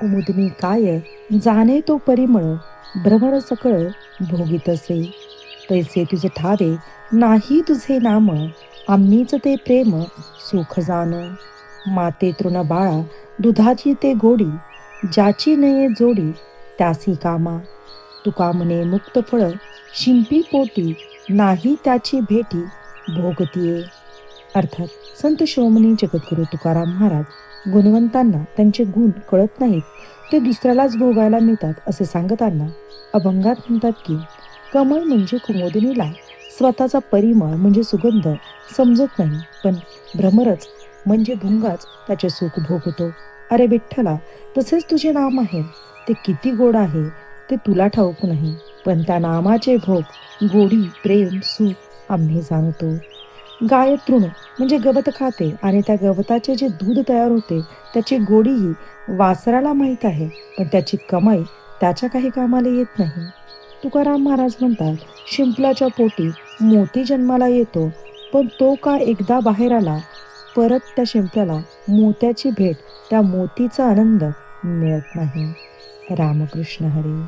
कुमुदनी काय जाणे तो परिमळ भ्रमर सकळ भोगितसे तैसे तुझे ठावे नाही तुझे नाम आम्हीच ते प्रेम सुख जाण. माते तृण बाळा दुधाची ते गोडी ज्याची नये जोडी त्यासी कामा. तुका म्हणे मुक्त फळ शिंपी पोटी नाही त्याची भेटी भोगतीये. अर्थात संत शिरोमणी जगद्गुरु तुकाराम महाराज गुणवंतांना त्यांचे गुण कळत नाहीत ते दुसऱ्यालाच भोगायला मिळतात असे सांगताना अभंगात म्हणतात की कमळ म्हणजे कुमोदिनीला स्वतःचा परिमळ म्हणजे सुगंध समजत नाही पण भ्रमरच म्हणजे भुंगाच त्याचे सुख भोगतो. अरे विठ्ठला तसेच तुझे नाम आहे ते किती गोड आहे ते तुला ठाऊक नाही पण त्या नामाचे भोग गोडी प्रेम सुख आम्ही जाणतो. गाय तृण म्हणजे गवत खाते आणि त्या गवताचे जे दूध तयार होते त्याची गोडीही वासराला माहीत आहे पण त्याची कमाई त्याच्या काही कामाला येत नाही. तुकाराम महाराज म्हणतात शिंपल्याच्या पोटी मोती जन्माला येतो पण तो का एकदा बाहेर आला परत त्या शिंपल्याला मोत्याची भेट त्या मोतीचा आनंद मिळत नाही. रामकृष्ण हरी.